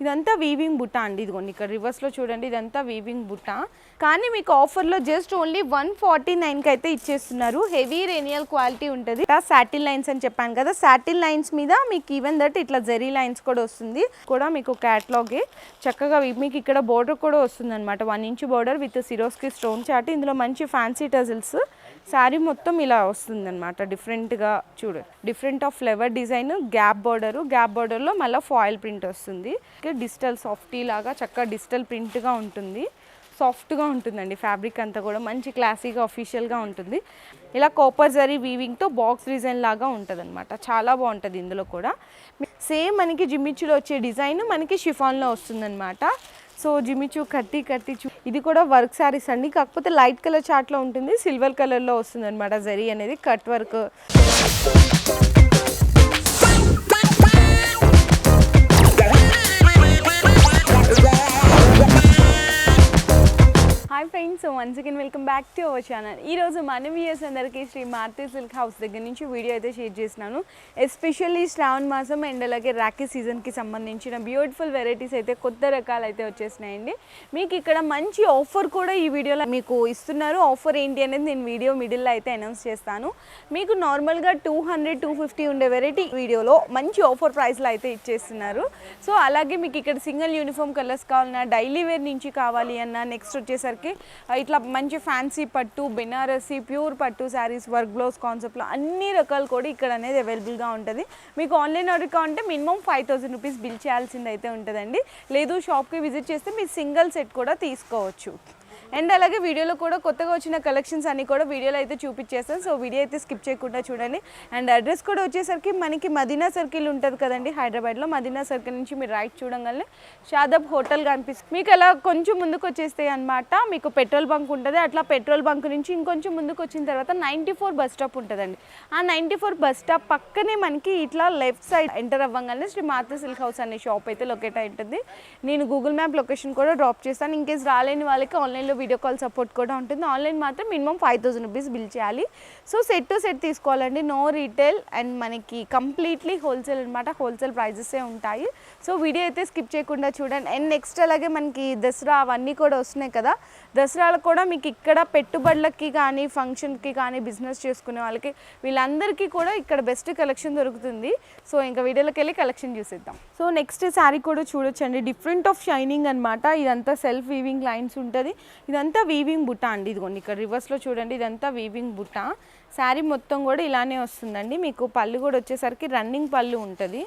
ఇదంతా వీవింగ్ బుట్ట అండి. ఇదిగోండి ఇక్కడ రివర్స్లో చూడండి ఇదంతా వీవింగ్ బుట్ట. కానీ మీకు ఆఫర్లో జస్ట్ ఓన్లీ వన్ ఫార్టీ నైన్కి అయితే ఇచ్చేస్తున్నారు. హెవీ రేనియల్ క్వాలిటీ ఉంటుంది. సాటిల్ లైన్స్ అని చెప్పాను కదా సాటిల్ లైన్స్ మీద మీకు ఈవెన్ దట్ ఇట్లా జెరీ లైన్స్ కూడా వస్తుంది. కూడా మీకు క్యాట్లాగే చక్కగా మీకు ఇక్కడ బోర్డర్ కూడా వస్తుంది అనమాట one inch border with Swarovski stone chat ఇందులో మంచి ఫ్యాన్సీ టజిల్స్ శారీ మొత్తం ఇలా వస్తుంది అనమాట డిఫరెంట్గా చూడు. Different of flavour design gap border. Gap బార్డర్లో మళ్ళీ ఫాయిల్ ప్రింట్ వస్తుంది. డిజిటల్ సాఫ్టీ లాగా చక్కగా డిజిటల్ ప్రింట్గా ఉంటుంది. సాఫ్ట్గా ఉంటుందండి ఫ్యాబ్రిక్ అంతా కూడా. మంచి క్లాసీగా అఫీషియల్గా ఉంటుంది. ఇలా కోపర్ జరీ వీవింగ్తో బాక్స్ డిజైన్ లాగా ఉంటుంది అనమాట చాలా బాగుంటుంది ఇందులో కూడా. సేమ్ మనకి జిమ్మిచ్చులో వచ్చే డిజైన్ మనకి షిఫాన్లో వస్తుందన్నమాట. సో జిమిచు కట్టి కట్టి చూ. ఇది కూడా వర్క్ శారీస్ అండి. కాకపోతే లైట్ కలర్ చాట్లో ఉంటుంది సిల్వర్ కలర్లో వస్తుంది అనమాట జరీ అనేది cut work. So once again welcome back to our channel ఈరోజు మన వ్యూయర్స్ అందరికీ శ్రీ మారుతి సిల్క్ హౌస్ దగ్గర నుంచి వీడియో అయితే షేర్ చేసినాను ఎస్పెషల్లీ శ్రావణ మాసం అండ్ అలాగే రాఖీ సీజన్కి సంబంధించిన బ్యూటిఫుల్ వెరైటీస్ అయితే కొత్త రకాలు అయితే వచ్చేసినాయండి. మీకు ఇక్కడ మంచి ఆఫర్ కూడా ఈ వీడియోలో మీకు ఇస్తున్నారు. ఆఫర్ ఏంటి అనేది నేను వీడియో మిడిల్లో అయితే అనౌన్స్ చేస్తాను. మీకు నార్మల్గా టూ హండ్రెడ్ టూ ఫిఫ్టీ ఉండే వెరైటీ వీడియోలో మంచి ఆఫర్ ప్రైస్లో అయితే ఇచ్చేస్తున్నారు. సో అలాగే మీకు ఇక్కడ సింగిల్ యూనిఫామ్ కలర్స్ కావాలన్నా డైలీ వేర్ నుంచి కావాలి అన్న నెక్స్ట్ వచ్చేసరికి ఇట్లా మంచి ఫ్యాన్సీ పట్టు బెనారసీ ప్యూర్ పట్టు శారీస్ వర్క్ బ్లౌజ్ కాన్సెప్ట్లో అన్ని రకాలు కూడా ఇక్కడ అనేది అవైలబుల్గా ఉంటుంది. మీకు ఆన్లైన్ ఆర్డర్ కావాలంటే minimum five thousand rupees bill చేయాల్సింది అయితే ఉంటుందండి. లేదు షాప్కి విజిట్ చేస్తే మీరు సింగిల్ సెట్ కూడా తీసుకోవచ్చు. అండ్ అలాగే వీడియోలో కూడా కొత్తగా వచ్చిన కలెక్షన్స్ అన్ని కూడా వీడియోలో అయితే చూపించేస్తాను. సో వీడియో అయితే స్కిప్ చేయకుండా చూడండి. అండ్ అడ్రస్ కూడా వచ్చేసరికి మనకి మదీనా సర్కిల్ ఉంటుంది కదండి హైదరాబాద్లో. మదీనా సర్కిల్ నుంచి మీరు రైట్ చూడంగానే షాదబ్ హోటల్ కనిపిస్తుంది. మీకు అలా కొంచెం ముందుకు వచ్చేస్తాయి అనమాట మీకు పెట్రోల్ బంక్ ఉంటుంది. అట్లా పెట్రోల్ బంక్ నుంచి ఇంకొంచెం ముందుకు వచ్చిన తర్వాత నైంటీ ఫోర్ బస్ స్టాప్ ఉంటుందండి. ఆ నైంటీ ఫోర్ బస్ స్టాప్ పక్కనే మనకి ఇట్లా లెఫ్ట్ సైడ్ ఎంటర్ అవ్వగానే శ్రీ మాత సిల్క్ హౌస్ అనే షాప్ అయితే లొకేట్ అయి ఉంటుంది. నేను గూగుల్ మ్యాప్ లొకేషన్ కూడా డ్రాప్ చేస్తాను. ఇన్ కేస్ రాలేని వాళ్ళకి ఆన్లైన్లో వీడియో కాల్ సపోర్ట్ కూడా ఉంటుంది. ఆన్లైన్ మాత్రం minimum five thousand rupees bill చేయాలి. సో సెట్ టు సెట్ తీసుకోవాలండి. నో రీటైల్ అండ్ మనకి కంప్లీట్లీ హోల్సేల్ అనమాట హోల్సేల్ ప్రైజెసే ఉంటాయి. సో వీడియో అయితే స్కిప్ చేయకుండా చూడండి. అండ్ నెక్స్ట్ అలాగే మనకి దసరా అవన్నీ కూడా వస్తున్నాయి కదా. దసరాలో కూడా మీకు ఇక్కడ పెట్టుబడులకి కానీ ఫంక్షన్కి కానీ బిజినెస్ చేసుకునే వాళ్ళకి వీళ్ళందరికీ కూడా ఇక్కడ బెస్ట్ కలెక్షన్ దొరుకుతుంది. సో ఇంకా వీడియోలోకి వెళ్ళి కలెక్షన్ చూసేద్దాం. సో నెక్స్ట్ శారీ కూడా చూడొచ్చండి. డిఫరెంట్ ఆఫ్ షైనింగ్ అనమాట ఇదంతా సెల్ఫ్ వీవింగ్ లైన్స్ ఉంటుంది. ఇదంతా వీవింగ్ బుట్ట అండి. ఇదిగోండి ఇక్కడ రివర్స్లో చూడండి. ఇదంతా వీవింగ్ బుట్ట. శారీ మొత్తం కూడా ఇలానే వస్తుందండి. మీకు పళ్ళు కూడా వచ్చేసరికి రన్నింగ్ పళ్ళు ఉంటుంది.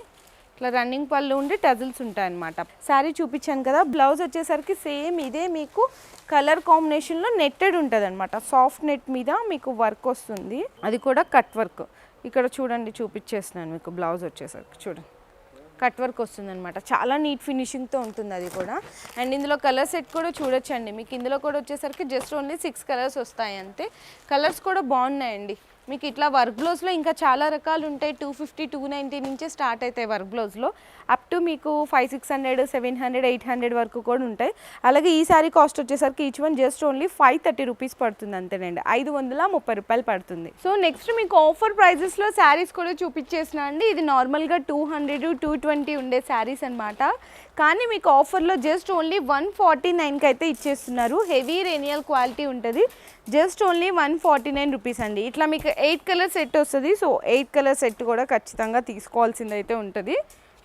ఇట్లా రన్నింగ్ పళ్ళు ఉండి టజిల్స్ ఉంటాయన్నమాట. శారీ చూపించాను కదా బ్లౌజ్ వచ్చేసరికి సేమ్ ఇదే మీకు. కలర్ కాంబినేషన్లో నెట్టెడ్ ఉంటుంది అనమాట సాఫ్ట్ నెట్ మీద మీకు వర్క్ వస్తుంది. అది కూడా కట్ వర్క్ ఇక్కడ చూడండి చూపించేస్తున్నాను మీకు బ్లౌజ్ వచ్చేసరికి. చూడండి. కట్ వర్క్ వస్తుంది అనమాట చాలా నీట్ ఫినిషింగ్తో ఉంటుంది అది కూడా. అండ్ ఇందులో కలర్ సెట్ కూడా చూడొచ్చండి. మీకు ఇందులో కూడా వచ్చేసరికి జస్ట్ ఓన్లీ సిక్స్ కలర్స్ వస్తాయి అంతే కలర్స్ కూడా బాగున్నాయండి. మీకు ఇట్లా వర్క్ బ్లౌజ్లో ఇంకా చాలా రకాలు ఉంటాయి. టూ ఫిఫ్టీ టూ నైంటీ నుంచే స్టార్ట్ అవుతాయి వర్క్ బ్లౌజ్లో అప్ టు మీకు five six hundred seven hundred eight hundred వరకు కూడా ఉంటాయి. అలాగే ఈ సారీ కాస్ట్ వచ్చేసరికి each one just only five thirty rupees పడుతుంది అంతేనండి. ఐదు వందల ముప్పై రూపాయలు పడుతుంది. సో నెక్స్ట్ మీకు ఆఫర్ ప్రైజెస్లో శారీస్ కూడా చూపించేసిన అండి. ఇది నార్మల్గా టూ హండ్రెడ్ టూ ట్వంటీ ఉండే శారీస్ అనమాట కానీ మీకు ఆఫర్లో జస్ట్ ఓన్లీ వన్ ఫార్టీ నైన్కి అయితే ఇచ్చేస్తున్నారు. హెవీ రేనియల్ క్వాలిటీ ఉంటుంది. Just only one forty nine rupees అండి. ఇట్లా మీకు ఎయిట్ కలర్ సెట్ వస్తుంది. సో ఎయిట్ కలర్ సెట్ కూడా ఖచ్చితంగా తీసుకోవాల్సింది అయితే ఉంటుంది.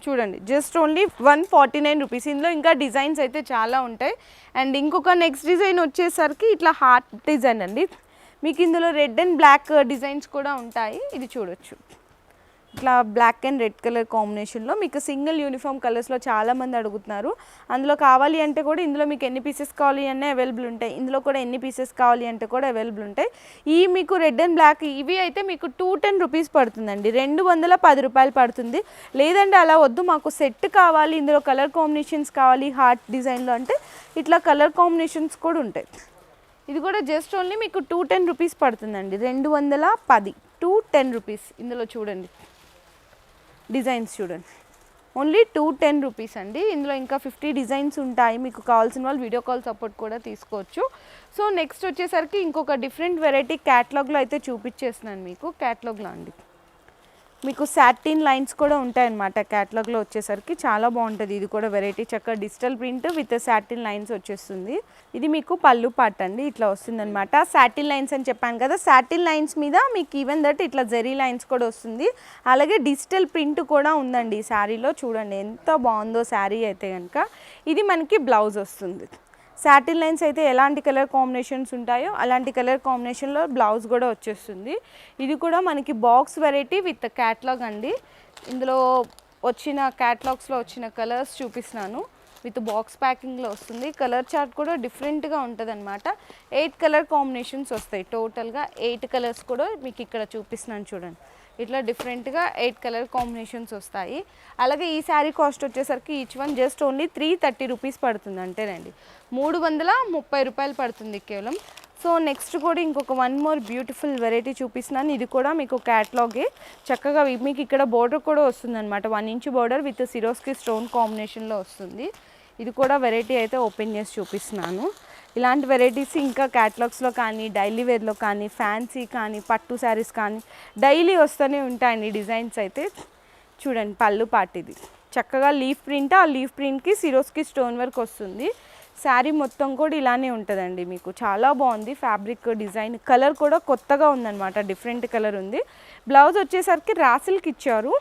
చూడండి just only one forty nine rupees. ఇందులో ఇంకా డిజైన్స్ అయితే చాలా ఉంటాయి. అండ్ ఇంకొక నెక్స్ట్ డిజైన్ వచ్చేసరికి ఇట్లా హార్ట్ డిజైన్ అండి. మీకు ఇందులో రెడ్ అండ్ బ్లాక్ డిజైన్స్ కూడా ఉంటాయి. ఇది చూడొచ్చు. ఇట్లా బ్లాక్ అండ్ రెడ్ కలర్ కాంబినేషన్లో మీకు సింగిల్ యూనిఫామ్ కలర్స్లో చాలామంది అడుగుతున్నారు. అందులో కావాలి అంటే కూడా ఇందులో మీకు ఎన్ని పీసెస్ కావాలి అనే అవైలబుల్ ఉంటాయి. ఇందులో కూడా ఎన్ని పీసెస్ కావాలి అంటే కూడా అవైలబుల్ ఉంటాయి. ఈ మీకు రెడ్ అండ్ బ్లాక్ ఇవి అయితే మీకు టూ టెన్ రూపీస్ పడుతుందండి. రెండు వందల పది రూపాయలు పడుతుంది. లేదంటే అలా వద్దు మాకు సెట్ కావాలి ఇందులో కలర్ కాంబినేషన్స్ కావాలి హార్ట్ డిజైన్లో అంటే ఇట్లా కలర్ కాంబినేషన్స్ కూడా ఉంటాయి. ఇది కూడా జస్ట్ ఓన్లీ మీకు టూ టెన్ రూపీస్ పడుతుందండి. రెండు వందల పది టూ టెన్ రూపీస్ ఇందులో చూడండి. డిజైన్స్ చూడండి. ఓన్లీ టూ టెన్ రూపీస్ అండి. ఇందులో ఇంకా ఫిఫ్టీ డిజైన్స్ ఉంటాయి. మీకు కావాల్సిన వాళ్ళు వీడియో కాల్ సపోర్ట్ కూడా తీసుకోవచ్చు. సో నెక్స్ట్ వచ్చేసరికి ఇంకొక డిఫరెంట్ వెరైటీ క్యాట్లాగ్లో అయితే చూపించేస్తున్నాను మీకు. క్యాట్లాగ్లో అండి. మీకు సాటిన్ లైన్స్ కూడా ఉంటాయన్నమాట క్యాటలాగ్లో వచ్చేసరికి. చాలా బాగుంటుంది. ఇది కూడా వెరైటీ చక్కగా digital print with satin lines వచ్చేస్తుంది. ఇది మీకు పళ్ళు పాట అండి. ఇట్లా వస్తుందన్నమాట. సాటిన్ లైన్స్ అని చెప్పాను కదా సాటిన్ లైన్స్ మీద మీకు ఈవెన్ దట్ ఇట్లా జెరీ లైన్స్ కూడా వస్తుంది. అలాగే డిజిటల్ ప్రింట్ కూడా ఉందండి ఈ శారీలో చూడండి ఎంత బాగుందో శారీ అయితే కనుక ఇది మనకి బ్లౌజ్ వస్తుంది. శాటిన్ లైన్స్ అయితే ఎలాంటి కలర్ కాంబినేషన్స్ ఉంటాయో అలాంటి కలర్ కాంబినేషన్లో బ్లౌజ్ కూడా వచ్చేస్తుంది. ఇది కూడా మనకి బాక్స్ వెరైటీ విత్ క్యాట్లాగ్ అండి. ఇందులో వచ్చిన క్యాట్లాగ్స్లో వచ్చిన కలర్స్ చూపిస్తున్నాను. విత్ బాక్స్ ప్యాకింగ్లో వస్తుంది. కలర్ చార్ట్ కూడా డిఫరెంట్గా ఉంటుంది అనమాట ఎయిట్ కలర్ కాంబినేషన్స్ వస్తాయి. టోటల్గా ఎయిట్ కలర్స్ కూడా మీకు ఇక్కడ చూపిస్తున్నాను చూడండి. ఇట్లా డిఫరెంట్గా ఎయిట్ కలర్ కాంబినేషన్స్ వస్తాయి. అలాగే ఈ శారీ కాస్ట్ వచ్చేసరికి each one just only three thirty rupees పడుతుంది అంతేనండి. మూడు వందల ముప్పై రూపాయలు పడుతుంది కేవలం. సో నెక్స్ట్ కూడా ఇంకొక వన్ మోర్ బ్యూటిఫుల్ వెరైటీ చూపిస్తున్నాను. ఇది కూడా మీకు క్యాట్లాగే చక్కగా మీకు ఇక్కడ బోర్డర్ కూడా వస్తుంది అనమాట one inch border with Swarovski stone కాంబినేషన్లో వస్తుంది. ఇది కూడా వెరైటీ అయితే ఓపెన్ చేసి చూపిస్తున్నాను. ఇలాంటి వెరైటీస్ ఇంకా క్యాటలాగ్స్లో కానీ డైలీ వేర్లో కానీ ఫ్యాన్సీ కానీ పట్టు శారీస్ కానీ డైలీ వస్తూనే ఉంటాయండి డిజైన్స్ అయితే. చూడండి పళ్ళు పాటిది. చక్కగా లీఫ్ ప్రింట్ ఆ లీఫ్ ప్రింట్కి సిరోస్కి స్టోన్ వర్క్ వస్తుంది. శారీ మొత్తం కూడా ఇలానే ఉంటుందండి మీకు. చాలా బాగుంది ఫ్యాబ్రిక్ డిజైన్ కలర్ కూడా కొత్తగా ఉందన్నమాట. డిఫరెంట్ కలర్ ఉంది. బ్లౌజ్ వచ్చేసరికి రాసిల్కి ఇచ్చారు.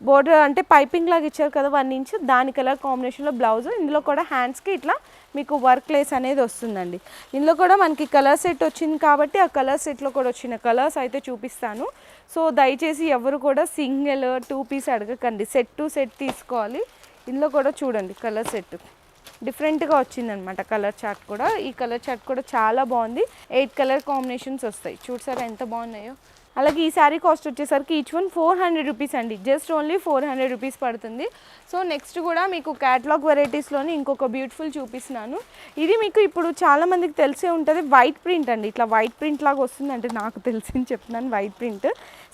బోర్డర్ అంటే పైపింగ్ లాగా ఇచ్చారు కదా వన్ ఇంచ్ దాని కలర్ కాంబినేషన్లో బ్లౌజ్ ఇందులో కూడా హ్యాండ్స్కి ఇట్లా మీకు వర్క్ లేస్ అనేది వస్తుందండి. ఇందులో కూడా మనకి కలర్ సెట్ వచ్చింది కాబట్టి ఆ కలర్ సెట్లో కూడా వచ్చిన కలర్స్ అయితే చూపిస్తాను. సో దయచేసి ఎవరు కూడా సింగిల్ టూ పీస్ అడగకండి సెట్ టు సెట్ తీసుకోవాలి. ఇందులో కూడా చూడండి కలర్ సెట్. డిఫరెంట్గా వచ్చిందనమాట కలర్ చార్ట్ కూడా. ఈ కలర్ చార్ట్ కూడా చాలా బాగుంది. ఎయిట్ కలర్ కాంబినేషన్స్ వస్తాయి. చూడసారా ఎంత బాగున్నాయో. అలాగే ఈ శారీ కాస్ట్ వచ్చేసరికి each one four hundred rupees అండి. Just only four hundred rupees పడుతుంది. సో నెక్స్ట్ కూడా మీకు క్యాట్లాగ్ వెరైటీస్లోని ఇంకొక బ్యూటిఫుల్ చూపిస్తున్నాను. ఇది మీకు ఇప్పుడు చాలామందికి తెలిసే ఉంటుంది. వైట్ ప్రింట్ అండి. ఇట్లా వైట్ ప్రింట్ లాగా వస్తుంది అంటే నాకు తెలిసింది చెప్తున్నాను. White print.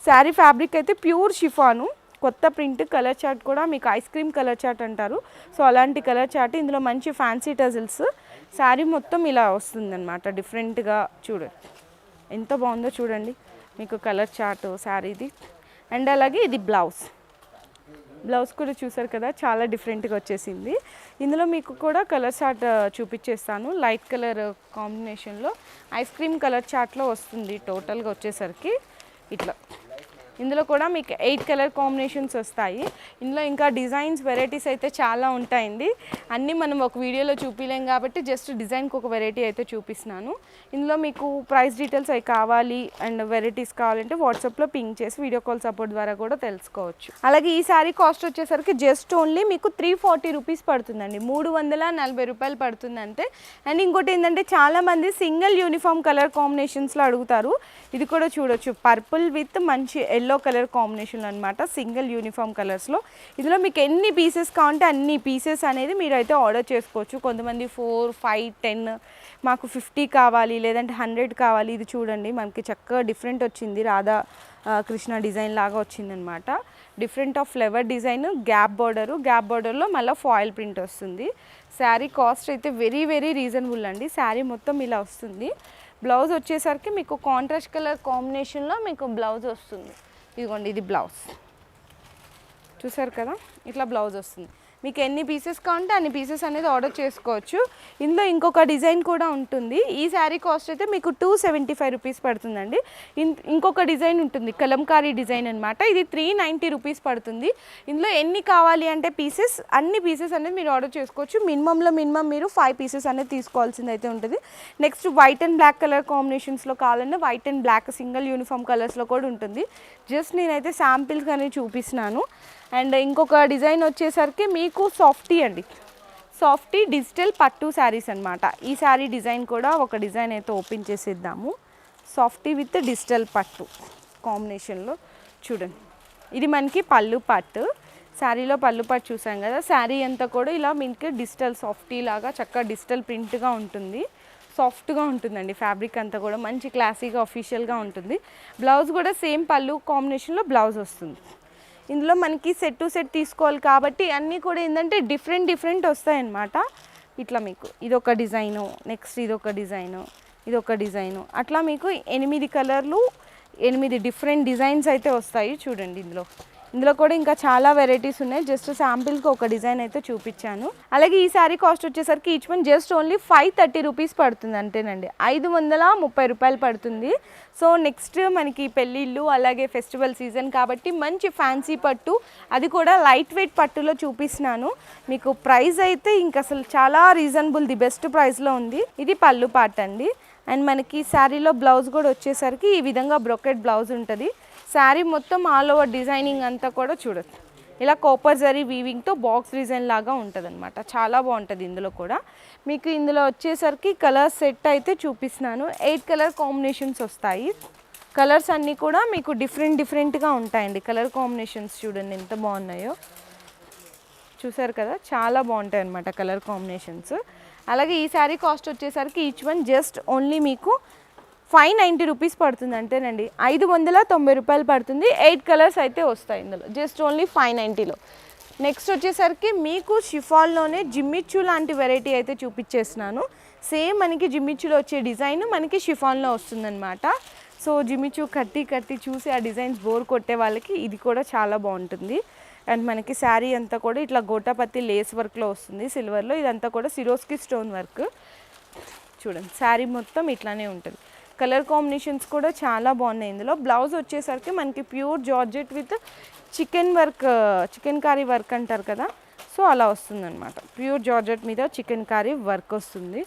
శారీ ఫ్యాబ్రిక్ అయితే ప్యూర్ షిఫాను. కొత్త ప్రింట్ కలర్ చార్ట్ కూడా మీకు ఐస్ క్రీమ్ కలర్ చార్ట్ అంటారు. సో అలాంటి కలర్ చార్ట్ ఇందులో మంచి ఫ్యాన్సీ టజిల్స్. శారీ మొత్తం ఇలా వస్తుందన్నమాట డిఫరెంట్గా చూడండి ఎంత బాగుందో చూడండి మీకు కలర్ చార్ట్ శారీది అండ్ అలాగే ఇది బ్లౌజ్. బ్లౌజ్ కూడా చూసారు కదా చాలా డిఫరెంట్గా వచ్చేసింది. ఇందులో మీకు కూడా కలర్ చార్ట్ చూపించేస్తాను లైట్ కలర్ కాంబినేషన్లో ఐస్ క్రీమ్ కలర్ చార్ట్లో వస్తుంది టోటల్గా వచ్చేసరికి ఇట్లా. ఇందులో కూడా మీకు ఎయిట్ కలర్ కాంబినేషన్స్ వస్తాయి. ఇందులో ఇంకా డిజైన్స్ వెరైటీస్ అయితే చాలా ఉంటాయండి. అన్నీ మనం ఒక వీడియోలో చూపించలేం కాబట్టి జస్ట్ డిజైన్కి ఒక వెరైటీ అయితే చూపిస్తున్నాను. ఇందులో మీకు ప్రైస్ డీటెయిల్స్ అవి కావాలి అండ్ వెరైటీస్ కావాలంటే వాట్సాప్లో పింక్ చేసి వీడియో కాల్ సపోర్ట్ ద్వారా కూడా తెలుసుకోవచ్చు. అలాగే ఈ సారీ కాస్ట్ వచ్చేసరికి జస్ట్ ఓన్లీ మీకు త్రీ ఫార్టీ రూపీస్ పడుతుందండి. మూడు వందల నలభై రూపాయలు పడుతుందంటే. అండ్ ఇంకోటి ఏంటంటే చాలామంది సింగిల్ యూనిఫామ్ కలర్ కాంబినేషన్స్లో అడుగుతారు. ఇది కూడా చూడొచ్చు. పర్పుల్ విత్ మంచి ఎల్లో ఎల్లో కలర్ కాంబినేషన్ అనమాట సింగిల్ యూనిఫామ్ కలర్స్లో ఇందులో మీకు ఎన్ని పీసెస్ కావాలంటే అన్ని పీసెస్ అనేది మీరు అయితే ఆర్డర్ చేసుకోవచ్చు. కొంతమంది ఫోర్ ఫైవ్ టెన్ మాకు ఫిఫ్టీ కావాలి లేదంటే హండ్రెడ్ కావాలి. ఇది చూడండి మనకి చక్కగా డిఫరెంట్ వచ్చింది. రాధా కృష్ణ డిజైన్ లాగా వచ్చిందనమాట different of flavour design gap border gap బార్డర్లో మళ్ళీ ఫాయిల్ ప్రింట్ వస్తుంది. శారీ కాస్ట్ అయితే వెరీ వెరీ రీజనబుల్ అండి. శారీ మొత్తం ఇలా వస్తుంది. బ్లౌజ్ వచ్చేసరికి మీకు కాంట్రాస్ట్ కలర్ కాంబినేషన్లో మీకు బ్లౌజ్ వస్తుంది. ఇదిగోండి ఇది బ్లౌజ్. చూసారు కదా? ఇట్లా బ్లౌజ్ వస్తుంది. మీకు ఎన్ని పీసెస్ కావాలంటే అన్ని పీసెస్ అనేది ఆర్డర్ చేసుకోవచ్చు. ఇందులో ఇంకొక డిజైన్ కూడా ఉంటుంది. ఈ శారీ కాస్ట్ అయితే మీకు టూ సెవెంటీ ఫైవ్ రూపీస్ పడుతుందండి ఇంకొక డిజైన్ ఉంటుంది. కలంకారీ డిజైన్ అనమాట ఇది త్రీ నైంటీ రూపీస్ పడుతుంది. ఇందులో ఎన్ని కావాలి అంటే పీసెస్ అన్ని పీసెస్ అనేది మీరు ఆర్డర్ చేసుకోవచ్చు. మినిమంలో మినిమం మీరు ఫైవ్ పీసెస్ అనేది తీసుకోవాల్సింది అయితే ఉంటుంది. Next white and black colour కాంబినేషన్స్లో కావాలంటే white and black single uniform కలర్స్లో కూడా ఉంటుంది. జస్ట్ నేనైతే శాంపిల్స్ అనేది చూపిస్తున్నాను. అండ్ ఇంకొక డిజైన్ వచ్చేసరికి మీకు సాఫ్టీ అండి. సాఫ్టీ డిజిటల్ పట్టు శారీస్ అనమాట ఈ శారీ డిజైన్ కూడా ఒక డిజైన్ అయితే ఓపెన్ చేసేద్దాము. సాఫ్టీ విత్ డిజిటల్ పట్టు కాంబినేషన్లో చూడండి. ఇది మనకి పళ్ళు పట్టు. శారీలో పళ్ళు పట్టు చూసాం కదా. శారీ అంతా కూడా ఇలా మీకు డిజిటల్ సాఫ్టీ లాగా చక్కగా డిజిటల్ ప్రింట్గా ఉంటుంది. సాఫ్ట్గా ఉంటుందండి. ఫ్యాబ్రిక్ అంతా కూడా మంచి క్లాసీగా అఫీషియల్గా ఉంటుంది. బ్లౌజ్ కూడా సేమ్ పళ్ళు కాంబినేషన్లో బ్లౌజ్ వస్తుంది. ఇందులో మనకి సెట్ టు సెట్ తీసుకోవాలి కాబట్టి అన్నీ కూడా ఏంటంటే డిఫరెంట్ డిఫరెంట్ వస్తాయన్నమాట. ఇట్లా మీకు ఇదొక డిజైను నెక్స్ట్ ఇదొక డిజైను ఇదొక డిజైను అట్లా మీకు ఎనిమిది కలర్లు ఎనిమిది డిఫరెంట్ డిజైన్స్ అయితే వస్తాయి చూడండి ఇందులో. ఇందులో కూడా ఇంకా చాలా వెరైటీస్ ఉన్నాయి. జస్ట్ శాంపిల్కి ఒక డిజైన్ అయితే చూపించాను. అలాగే ఈ శారీ కాస్ట్ వచ్చేసరికి each one just only five thirty rupees పడుతుంది అంతేనండి. ఐదు వందల ముప్పై రూపాయలు పడుతుంది. సో నెక్స్ట్ మనకి పెళ్ళిళ్ళు అలాగే ఫెస్టివల్ సీజన్ కాబట్టి మంచి ఫ్యాన్సీ పట్టు. అది కూడా లైట్ వెయిట్ పట్టులో చూపిస్తున్నాను. మీకు ప్రైస్ అయితే ఇంక అసలు చాలా రీజనబుల్ ది బెస్ట్ ప్రైస్లో ఉంది. ఇది పళ్ళు పాట అండి అండ్ మనకి శారీలో బ్లౌజ్ కూడా వచ్చేసరికి ఈ విధంగా బ్రొకెట్ బ్లౌజ్ ఉంటుంది. శారీ మొత్తం ఆల్ ఓవర్ డిజైనింగ్ అంతా కూడా చూడొచ్చు. ఇలా కోపర్ జరీ వీవింగ్తో బాక్స్ డిజైన్ లాగా ఉంటుంది చాలా బాగుంటుంది ఇందులో కూడా. మీకు ఇందులో వచ్చేసరికి కలర్ సెట్ అయితే చూపిస్తున్నాను. ఎయిట్ కలర్ కాంబినేషన్స్ వస్తాయి. కలర్స్ అన్నీ కూడా మీకు డిఫరెంట్ డిఫరెంట్గా ఉంటాయండి. కలర్ కాంబినేషన్స్ చూడండి ఎంత బాగున్నాయో. చూసారు కదా? చాలా బాగుంటాయి అనమాట కలర్ కాంబినేషన్స్ అలాగే ఈ శారీ కాస్ట్ వచ్చేసరికి ఈచ్ వన్ జస్ట్ ఓన్లీ మీకు ఫైవ్ నైంటీ రూపీస్ పడుతుంది అంతేనండి ఐదు వందల తొంభై రూపాయలు పడుతుంది. ఎయిట్ కలర్స్ అయితే వస్తాయి ఇందులో. జస్ట్ ఓన్లీ ఫైవ్ నైంటీలో. నెక్స్ట్ వచ్చేసరికి మీకు షిఫాల్లోనే జిమ్మిచ్చు లాంటి వెరైటీ అయితే చూపించేస్తున్నాను. సేమ్ మనకి జిమ్మిచ్చులో వచ్చే డిజైన్ మనకి షిఫాన్లో వస్తుందన్నమాట. సో జిమ్మిచ్చు కట్టి కట్టి చూసి ఆ డిజైన్స్ బోర్ కొట్టే వాళ్ళకి ఇది కూడా చాలా బాగుంటుంది. అండ్ మనకి శారీ అంతా కూడా ఇట్లా గోటాపత్తి లేస్ వర్క్లో వస్తుంది. సిల్వర్లో ఇదంతా కూడా సిరోస్కి స్టోన్ వర్క్. చూడండి శారీ మొత్తం ఇట్లానే ఉంటుంది. కలర్ కాంబినేషన్స్ కూడా చాలా బాగున్నాయి ఇందులో. బ్లౌజ్ వచ్చేసరికి మనకి pure georgette with chikan work chikankari work అంటారు కదా. సో అలా వస్తుందన్నమాట. ప్యూర్ జార్జెట్ మీద చికెన్ కారీ వర్క్ వస్తుంది.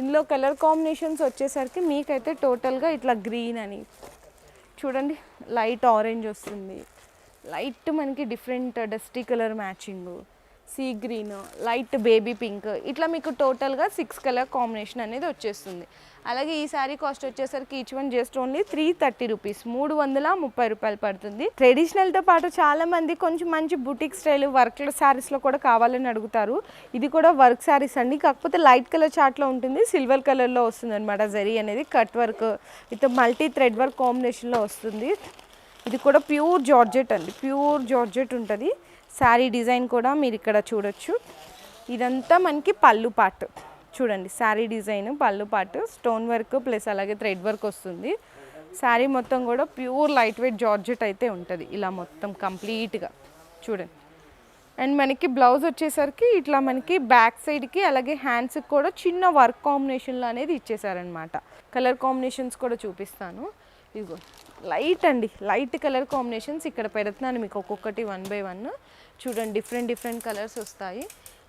ఇందులో కలర్ కాంబినేషన్స్ వచ్చేసరికి మీకైతే టోటల్గా ఇట్లా గ్రీన్ అని. చూడండి లైట్ ఆరెంజ్ వస్తుంది. లైట్ మనకి different dusty colour matching. Sea green light baby pink ఇట్లా మీకు టోటల్గా సిక్స్ కలర్ కాంబినేషన్ అనేది వచ్చేస్తుంది. అలాగే ఈ శారీ కాస్ట్ వచ్చేసరికి each one just only three thirty rupees మూడు వందల ముప్పై రూపాయలు పడుతుంది. ట్రెడిషనల్తో పాటు చాలా మంది కొంచెం మంచి బుటిక్ స్టైల్ వర్క్ శారీస్లో కూడా కావాలని అడుగుతారు. ఇది కూడా వర్క్ శారీస్ అండి. కాకపోతే లైట్ కలర్ చార్ట్లో ఉంటుంది సిల్వర్ కలర్లో వస్తుంది అనమాట జరీ అనేది. Cut work with multi thread work కాంబినేషన్లో వస్తుంది. ఇది కూడా ప్యూర్ జార్జెట్ అండి. ప్యూర్ జార్జెట్ ఉంటుంది. శారీ డిజైన్ కూడా మీరు ఇక్కడ చూడొచ్చు. ఇదంతా మనకి పళ్ళు పార్ట్ చూడండి శారీ డిజైన్ పళ్ళు పార్ట్ స్టోన్ వర్క్ ప్లస్ అలాగే థ్రెడ్ వర్క్ వస్తుంది. శారీ మొత్తం కూడా ప్యూర్ లైట్ వెయిట్ జార్జెట్ అయితే ఉంటుంది ఇలా మొత్తం కంప్లీట్గా. చూడండి. అండ్ మనకి బ్లౌజ్ వచ్చేసరికి ఇట్లా మనకి బ్యాక్ సైడ్కి అలాగే హ్యాండ్స్కి కూడా చిన్న వర్క్ కాంబినేషన్లో అనేది ఇచ్చేసారనమాట కలర్ కాంబినేషన్స్ కూడా చూపిస్తాను. ఇదిగో. లైట్ అండి లైట్ కలర్ కాంబినేషన్స్ ఇక్కడ పెడుతున్నాను మీకు ఒక్కొక్కటి వన్ బై వన్. చూడండి డిఫరెంట్ డిఫరెంట్ కలర్స్ వస్తాయి.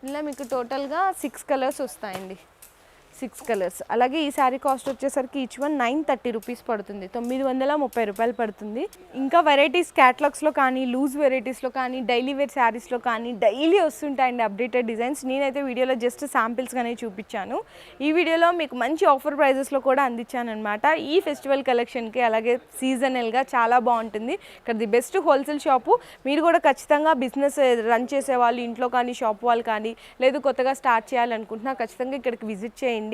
ఇలా మీకు టోటల్గా సిక్స్ కలర్స్ వస్తాయండి. Six colours. అలాగే ఈ శారీ కాస్ట్ వచ్చేసరికి each one nine thirty rupees పడుతుంది. తొమ్మిది వందల ముప్పై రూపాయలు పడుతుంది. ఇంకా వెరైటీస్ క్యాటలాగ్స్లో కానీ లూజ్ వెరైటీస్లో కానీ డైలీ వేర్ శారీస్లో కానీ డైలీ వస్తుంటాయండి అప్డేటెడ్ డిజైన్స్ నేనైతే వీడియోలో జస్ట్ శాంపిల్స్ కానీ చూపించాను. ఈ వీడియోలో మీకు మంచి ఆఫర్ ప్రైజెస్లో కూడా అందించాను అనమాట ఈ ఫెస్టివల్ కలెక్షన్కి అలాగే సీజనల్గా చాలా బాగుంటుంది. ఇక్కడ ది బెస్ట్ హోల్సేల్ షాపు మీరు కూడా ఖచ్చితంగా బిజినెస్ రన్ చేసే వాళ్ళు ఇంట్లో కానీ షాప్ వాళ్ళు కానీ లేదు కొత్తగా స్టార్ట్ చేయాలనుకుంటున్నా ఖచ్చితంగా ఇక్కడికి విజిట్ చేయండి.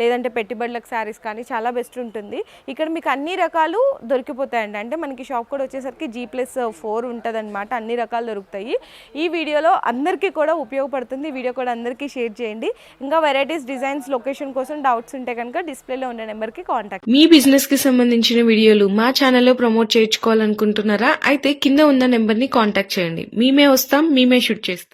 లేదంటే పెట్టుబడులకు శారీస్ కానీ చాలా బెస్ట్ ఉంటుంది. ఇక్కడ మీకు అన్ని రకాలు దొరికిపోతాయండి. అంటే మనకి షాప్ కూడా వచ్చేసరికి జీ ప్లస్ ఫోర్ ఉంటుందన్నమాట. అన్ని రకాలు దొరుకుతాయి. ఈ వీడియోలో అందరికీ కూడా ఉపయోగపడుతుంది. వీడియో కూడా అందరికీ షేర్ చేయండి. ఇంకా వెరైటీస్ డిజైన్స్ లొకేషన్ కోసం డౌట్స్ ఉంటే కనుక డిస్ప్లేలో ఉన్న నెంబర్కి కాంటాక్ట్ మీ బిజినెస్కి సంబంధించిన వీడియోలు మా ఛానల్లో ప్రమోట్ చేయించుకోవాలనుకుంటున్నారా? అయితే కింద ఉన్న నెంబర్ని కాంటాక్ట్ చేయండి. మేమే వస్తాం మేమే షూట్ చేస్తాం.